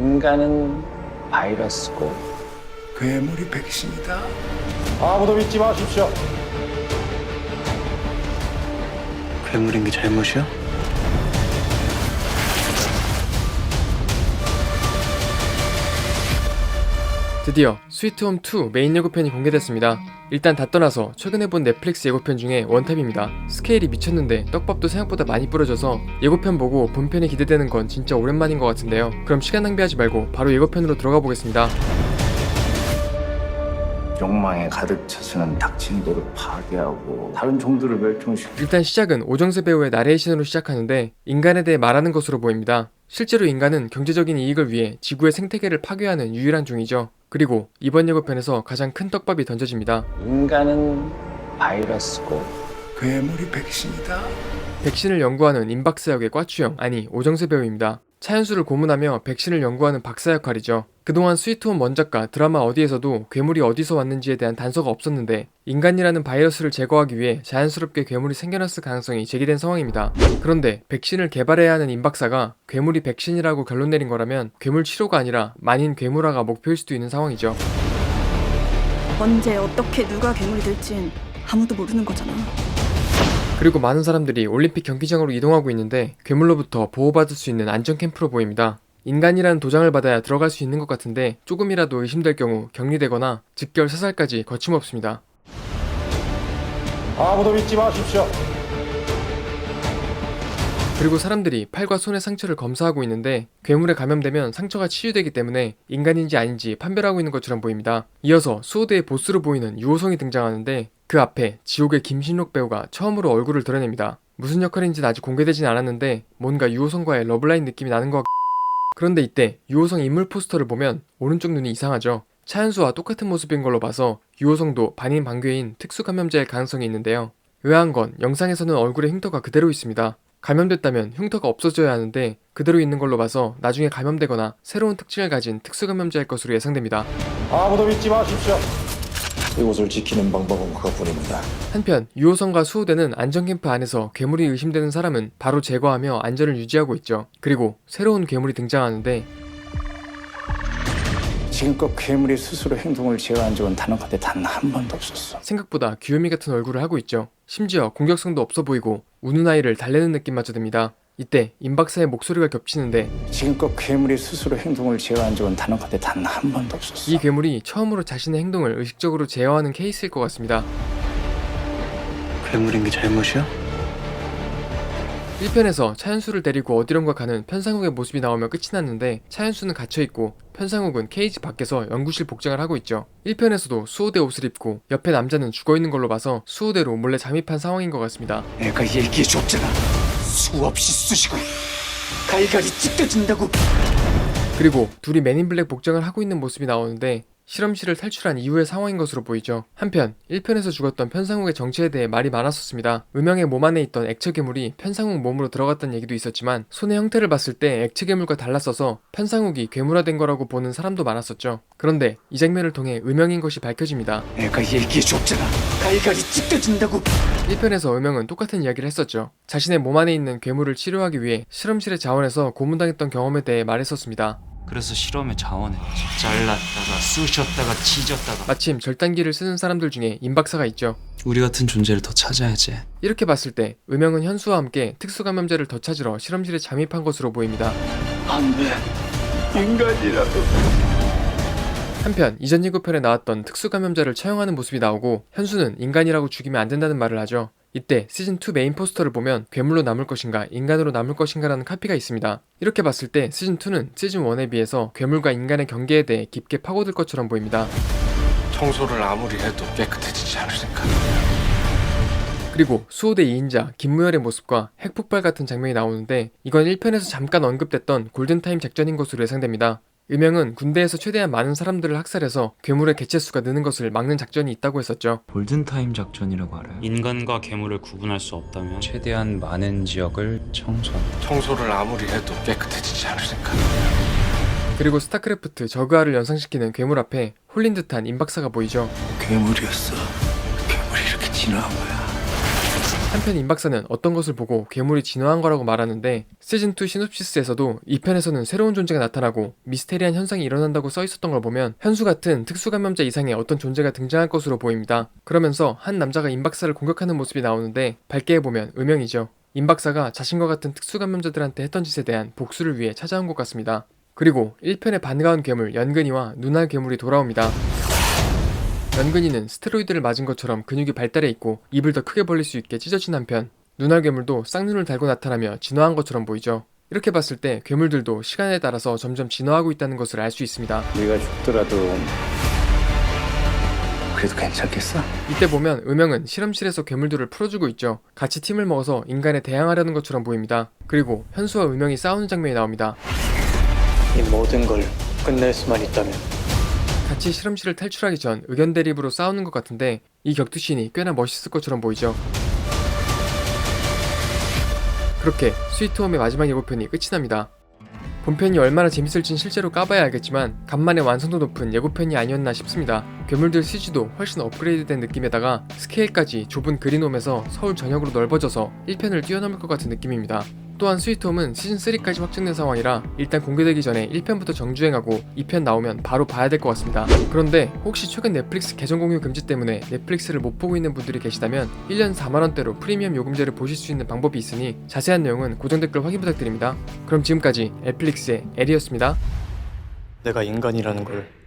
인간은 바이러스고 괴물이 백신이다. 아무도 믿지 마십시오. 괴물인 게 잘못이야? 드디어 스위트홈 2 메인 예고편이 공개됐습니다. 일단 다 떠나서 최근에 본 넷플릭스 예고편 중에 원탑입니다. 스케일이 미쳤는데 떡밥도 생각보다 많이 뿌려져서 예고편 보고 본편이 기대되는 건 진짜 오랜만인 것 같은데요. 그럼 시간 낭비하지 말고 바로 예고편으로 들어가 보겠습니다. 욕망에 가득 차서는 닥친 도를 파괴하고 다른 종들을 멸종시키고 일단 시작은 오정세 배우의 나레이션으로 시작하는데 인간에 대해 말하는 것으로 보입니다. 실제로 인간은 경제적인 이익을 위해 지구의 생태계를 파괴하는 유일한 종이죠. 그리고 이번 예고편에서 가장 큰 떡밥이 던져집니다. 인간은 바이러스고 괴물이 백신이다. 백신을 연구하는 임박사 역의 꽈추형 아니 오정세 배우입니다. 차현수를 고문하며 백신을 연구하는 박사 역할이죠. 그동안 스위트홈 원작과 드라마 어디에서도 괴물이 어디서 왔는지에 대한 단서가 없었는데 인간이라는 바이러스를 제거하기 위해 자연스럽게 괴물이 생겨났을 가능성이 제기된 상황입니다. 그런데 백신을 개발해야 하는 임 박사가 괴물이 백신이라고 결론 내린 거라면 괴물 치료가 아니라 만인 괴물화가 목표일 수도 있는 상황이죠. 언제 어떻게 누가 괴물이 될진 아무도 모르는 거잖아. 그리고 많은 사람들이 올림픽 경기장으로 이동하고 있는데 괴물로부터 보호받을 수 있는 안전 캠프로 보입니다. 인간이라는 도장을 받아야 들어갈 수 있는 것 같은데 조금이라도 의심될 경우 격리되거나 즉결 사살까지 거침없습니다. 아무도 믿지 마십시오. 그리고 사람들이 팔과 손의 상처를 검사하고 있는데 괴물에 감염되면 상처가 치유되기 때문에 인간인지 아닌지 판별하고 있는 것처럼 보입니다. 이어서 수호대의 보스로 보이는 유호성이 등장하는데 그 앞에 지옥의 김신록 배우가 처음으로 얼굴을 드러냅니다. 무슨 역할인지는 아직 공개되진 않았는데 뭔가 유호성과의 러블라인 느낌이 나는 것 같... 그런데 이때 유호성 인물 포스터를 보면 오른쪽 눈이 이상하죠. 차현수와 똑같은 모습인 걸로 봐서 유호성도 반인 반괴인 특수 감염자일 가능성이 있는데요. 의아한 건 영상에서는 얼굴에 흉터가 그대로 있습니다. 감염됐다면 흉터가 없어져야 하는데 그대로 있는 걸로 봐서 나중에 감염되거나 새로운 특징을 가진 특수 감염자일 것으로 예상됩니다. 아무도 믿지 마십시오. 이곳을 지키는 방법은 그것뿐입니다. 한편 유호성과 수호대는 안전 캠프 안에서 괴물이 의심되는 사람은 바로 제거하며 안전을 유지하고 있죠. 그리고 새로운 괴물이 등장하는데 지금껏 괴물이 스스로 행동을 제어한 적은 단 한번데 단한 번도 없었어. 생각보다 귀요미 같은 얼굴을 하고 있죠. 심지어 공격성도 없어 보이고 우는 아이를 달래는 느낌마저 듭니다. 이때 임 박사의 목소리가 겹치는데 지금껏 괴물이 스스로 행동을 제어한 적은 단 한번데 단 한 번도 없었어. 이 괴물이 처음으로 자신의 행동을 의식적으로 제어하는 케이스일 것 같습니다. 괴물인 게 잘못이야? 1편에서 차현수를 데리고 어디론가 가는 편상욱의 모습이 나오며 끝이 났는데 차현수는 갇혀있고 편상욱은 케이지 밖에서 연구실 복장을 하고 있죠. 1편에서도 수호대 옷을 입고 옆에 남자는 죽어있는 걸로 봐서 수호대로 몰래 잠입한 상황인 것 같습니다. 내가 얘기해 줬잖아. 수없이 쑤시고 갈갈이 찢겨진다고. 그리고 둘이 맨인 블랙 복장을 하고 있는 모습이 나오는데 실험실을 탈출한 이후의 상황인 것으로 보이죠. 한편 1편에서 죽었던 편상욱의 정체에 대해 말이 많았었습니다. 음영의 몸 안에 있던 액체 괴물이 편상욱 몸으로 들어갔다는 얘기도 있었지만 손의 형태를 봤을 때 액체 괴물과 달랐어서 편상욱이 괴물화된 거라고 보는 사람도 많았었죠. 그런데 이 장면을 통해 음영인 것이 밝혀집니다. 내가 얘기해 줬잖아. 갈갈이 찢겨진다고. 1편에서 음영은 똑같은 이야기를 했었죠. 자신의 몸 안에 있는 괴물을 치료하기 위해 실험실의 자원에서 고문당했던 경험에 대해 말했었습니다. 그래서 실험에 자원했지 잘랐다가 쑤셨다가 찢었다가 마침 절단기를 쓰는 사람들 중에 임박사가 있죠. 우리 같은 존재를 더 찾아야지 이렇게 봤을 때 음영은 현수와 함께 특수 감염자를 더 찾으러 실험실에 잠입한 것으로 보입니다. 안돼. 인간이라도. 한편 이전 예고편에 나왔던 특수 감염자를 처형하는 모습이 나오고 현수는 인간이라고 죽이면 안 된다는 말을 하죠. 이때 시즌2 메인 포스터를 보면 괴물로 남을 것인가 인간으로 남을 것인가라는 카피가 있습니다. 이렇게 봤을 때 시즌2는 시즌1에 비해서 괴물과 인간의 경계에 대해 깊게 파고들 것처럼 보입니다. 청소를 아무리 해도 깨끗해지지 않으니까. 그리고 수호대 2인자 김무열의 모습과 핵폭발 같은 장면이 나오는데 이건 1편에서 잠깐 언급됐던 골든타임 작전인 것으로 예상됩니다. 음영은 군대에서 최대한 많은 사람들을 학살해서 괴물의 개체수가 느는 것을 막는 작전이 있다고 했었죠. 골든타임 작전이라고 알아요 인간과 괴물을 구분할 수 없다면 최대한 많은 지역을 청소한다 청소를 아무리 해도 깨끗해지지 않으니까. 그리고 스타크래프트 저그아를 연상시키는 괴물 앞에 홀린 듯한 임박사가 보이죠. 괴물이었어. 괴물이 이렇게 진화한 거야. 한편 임 박사는 어떤 것을 보고 괴물이 진화한 거라고 말하는데 시즌2 시놉시스에서도 이 편에서는 새로운 존재가 나타나고 미스테리한 현상이 일어난다고 써 있었던 걸 보면 현수 같은 특수감염자 이상의 어떤 존재가 등장할 것으로 보입니다. 그러면서 한 남자가 임 박사를 공격하는 모습이 나오는데 밝게 해보면 음영이죠. 임 박사가 자신과 같은 특수감염자들한테 했던 짓에 대한 복수를 위해 찾아온 것 같습니다. 그리고 1편의 반가운 괴물 연근이와 눈알 괴물이 돌아옵니다. 연근이는 스테로이드를 맞은 것처럼 근육이 발달해 있고 입을 더 크게 벌릴 수 있게 찢어진 한편 눈알 괴물도 쌍눈을 달고 나타나며 진화한 것처럼 보이죠. 이렇게 봤을 때 괴물들도 시간에 따라서 점점 진화하고 있다는 것을 알 수 있습니다. 우리가 죽더라도 그래도 괜찮겠어? 이때 보면 음영은 실험실에서 괴물들을 풀어주고 있죠. 같이 팀을 먹어서 인간에 대항하려는 것처럼 보입니다. 그리고 현수와 음영이 싸우는 장면이 나옵니다. 이 모든 걸 끝낼 수만 있다면 같이 실험실을 탈출하기 전 의견 대립으로 싸우는 것 같은데 이 격투씬이 꽤나 멋있을 것처럼 보이죠. 그렇게 스위트홈의 마지막 예고편이 끝이 납니다. 본편이 얼마나 재밌을진 실제로 까봐야 알겠지만 간만에 완성도 높은 예고편이 아니었나 싶습니다. 괴물들 CG도 훨씬 업그레이드된 느낌에다가 스케일까지 좁은 그린홈에서 서울 전역으로 넓어져서 1편을 뛰어넘을 것 같은 느낌입니다. 또한 스위트홈은 시즌3까지 확정된 상황이라 일단 공개되기 전에 1편부터 정주행하고 2편 나오면 바로 봐야 될 것 같습니다. 그런데 혹시 최근 넷플릭스 계정 공유 금지 때문에 넷플릭스를 못 보고 있는 분들이 계시다면 1년 4만원대로 프리미엄 요금제를 보실 수 있는 방법이 있으니 자세한 내용은 고정 댓글 확인 부탁드립니다. 그럼 지금까지 넷플릭스의 에리였습니다. 내가 인간이라는 걸